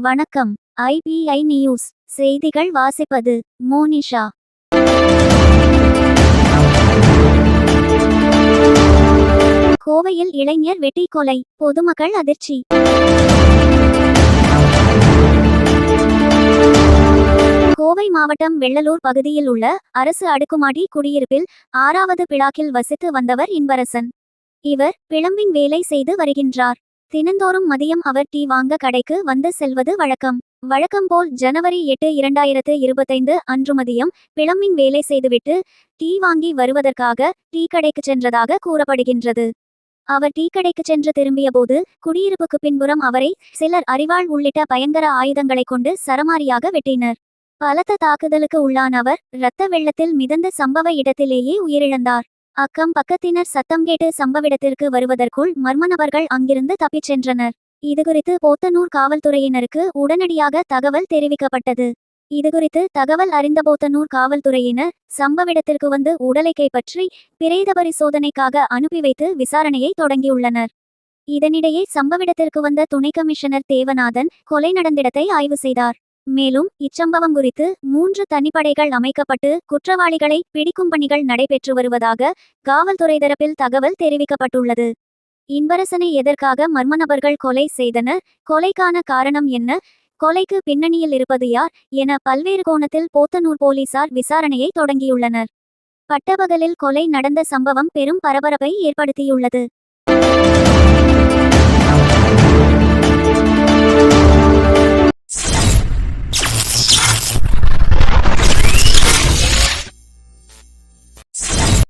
வணக்கம். IBI news. செய்திகள் வாசிப்பது மோனிஷா. கோவையில் இளைஞர் வெட்டி கொலை. பொதுமக்கள் அதிர்ச்சி. கோவை மாவட்டம் வெள்ளலூர் பகுதியில் உள்ள அரசு அடுக்குமாடி குடியிருப்பில் ஆறாவது பிளாக்கில் வசித்து வந்தவர் இன்பரசன். இவர் பிளம்பிங் வேலை செய்து வருகின்றார். தினந்தோறும் மதியம் அவர் டீ வாங்க கடைக்கு வந்து செல்வது வழக்கம். வழக்கம்போல் ஜனவரி எட்டு இரண்டாயிரத்து இருபத்தைந்து அன்று மதியம் பிளம்பிங் வேலை செய்துவிட்டு டீ வாங்கி வருவதற்காக டீ கடைக்கு சென்றதாக கூறப்படுகின்றது. அவர் டீ கடைக்கு சென்று திரும்பியபோது குடியிருப்புக்கு பின்புறம் அவரை சிலர் அறிவாள் உள்ளிட்ட பயங்கர ஆயுதங்களைக் கொண்டு சரமாரியாக வெட்டினர். பலத்த தாக்குதலுக்கு உள்ளான அவர் இரத்த வெள்ளத்தில் மிதந்த சம்பவ இடத்திலேயே உயிரிழந்தார். அக்கம் பக்கத்தினர் சத்தம் கேட்டு சம்பவிடத்திற்கு வருவதற்குள் மர்ம நபர்கள் அங்கிருந்து தப்பிச் சென்றனர். இதுகுறித்து போத்தனூர் காவல்துறையினருக்கு உடனடியாக தகவல் தெரிவிக்கப்பட்டது. இதுகுறித்து தகவல் அறிந்த போத்தனூர் காவல்துறையினர் சம்பவிடத்திற்கு வந்து உடலை கைப்பற்றி பிரேத பரிசோதனைக்காக அனுப்பி வைத்து விசாரணையை தொடங்கியுள்ளனர். இதனிடையே சம்பவிடத்திற்கு வந்த துணை கமிஷனர் தேவநாதன் கொலை நடந்திடத்தை ஆய்வு செய்தார். மேலும் இச்சம்பவம் குறித்து மூன்று தனிப்படைகள் அமைக்கப்பட்டு குற்றவாளிகளை பிடிக்கும் பணிகள் நடைபெற்று வருவதாக காவல்துறை தரப்பில் தகவல் தெரிவிக்கப்பட்டுள்ளது. இன்பரசனை எதற்காக மர்ம நபர்கள் கொலை செய்தனர் கொலைக்கான காரணம் என்ன கொலைக்கு பின்னணியில் இருப்பது யார் என பல்வேறு கோணத்தில் போத்தனூர் போலீசார் விசாரணையை தொடங்கியுள்ளனர். பட்டபகலில் கொலை நடந்த சம்பவம் பெரும் பரபரப்பை ஏற்படுத்தியுள்ளது.